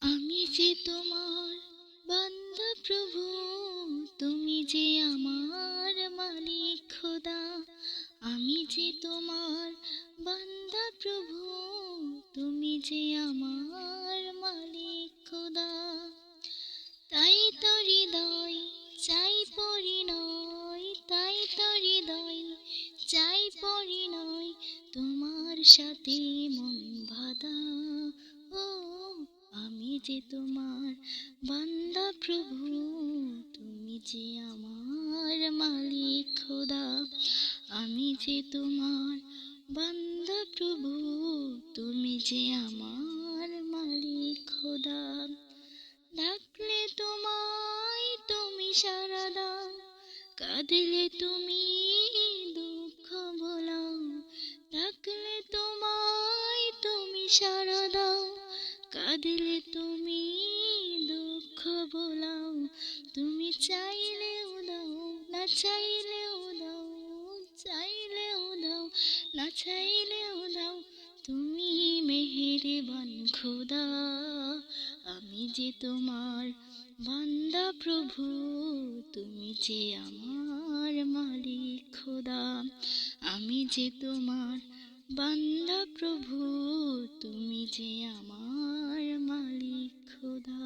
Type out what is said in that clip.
আমি যে তোমার বান্দা প্রভু তুমি যে আমার মালিক খোদা। আমি যে তোমার বান্দা প্রভু তুমি যে আমার মালিক খোদা। তাই তো হৃদয়, চাই পরিণয়, তাই তো হৃদয়, চাই পরিণয়। তোমার সাথে মন আমি যে তোমার বান্দা প্রভু, তুমি যে আমার মালিক খোদা। আমি যে তোমার বান্দা প্রভু, তুমি যে আমার মালিক খোদা। ডাকলে তোমায় তুমি সারা দাও, কাঁদলে তুমি দুঃখ ভোলাও। ডাকলে তোমায় তুমি সারা দাও কাঁদলে তুমি দুঃখ ভোলাও তুমি চাইলেও দাও, না চাইলেও দাও চাইলেও দাও, না চাইলেও দাও, তুমি মেহেরবান খোদা, আমি যে তোমার বান্দা প্রভু, তুমি যে আমার মালিক খোদা, আমি যে তোমার বান্দা প্রভু, তুমি যে আমার মালিক খোদা